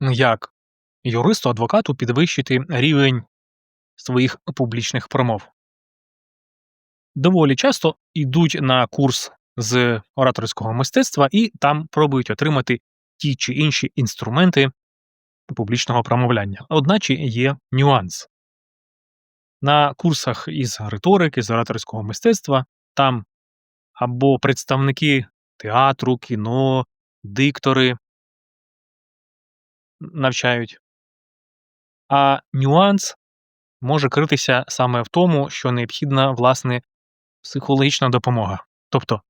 як юристу, адвокату підвищити рівень своїх публічних промов. Доволі часто йдуть на курс з ораторського мистецтва і там пробують отримати ті чи інші інструменти публічного промовляння. Одначе є нюанс. На курсах із риторики, з ораторського мистецтва там або представники театру, кіно, диктори навчають. А нюанс може критися саме в тому, що необхідна власне психологічна допомога. Тобто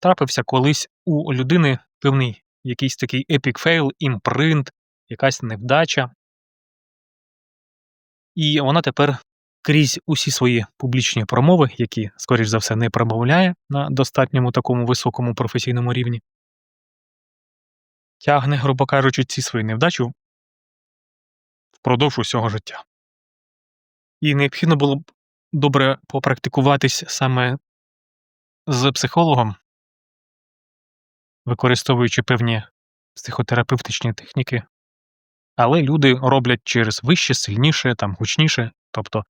трапився колись у людини певний якийсь такий епік фейл, імпринт, якась невдача, і вона тепер крізь усі свої публічні промови, які, скоріш за все, не промовляє на достатньому такому високому професійному рівні, тягне, грубо кажучи, ці свої невдачі впродовж усього життя. І необхідно було б добре попрактикуватись саме з психологом, використовуючи певні психотерапевтичні техніки. Але люди роблять через вище, сильніше, там гучніше, тобто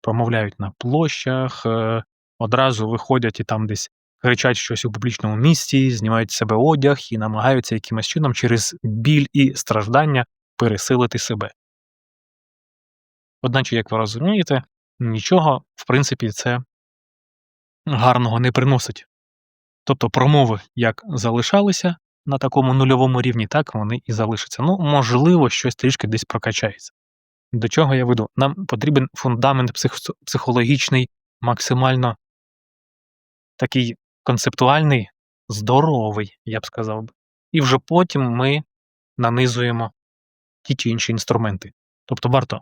промовляють на площах, е, одразу виходять і там десь кричать щось у публічному місці, знімають з себе одяг і намагаються якимось чином через біль і страждання пересилити себе. Одначе, як ви розумієте, нічого, в принципі, це гарного не приносить. Тобто промови як залишалися на такому нульовому рівні, так вони і залишаться. Ну, можливо, щось трішки десь прокачається. До чого я веду? Нам потрібен фундамент псих... психологічний, максимально такий концептуальний, здоровий, я б сказав би. І вже потім ми нанизуємо ті чи інші інструменти. Тобто варто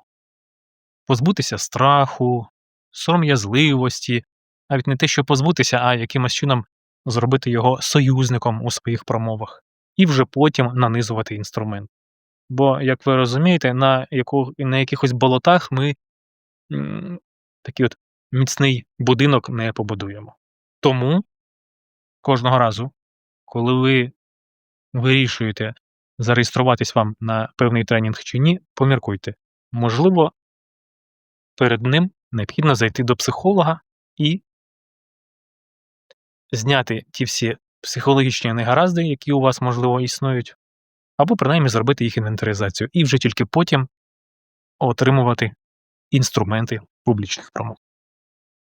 позбутися страху, сором'язливості, навіть не те, що позбутися, а якимось чином зробити його союзником у своїх промовах, і вже потім нанизувати інструмент. Бо, як ви розумієте, на яку, на якихось болотах ми такий от міцний будинок не побудуємо. Тому кожного разу, коли ви вирішуєте зареєструватись вам на певний тренінг чи ні, поміркуйте. Можливо, перед ним необхідно зайти до психолога і зняти ті всі психологічні негаразди, які у вас, можливо, існують, або принаймні зробити їх інвентаризацію, і вже тільки потім отримувати інструменти публічних промов.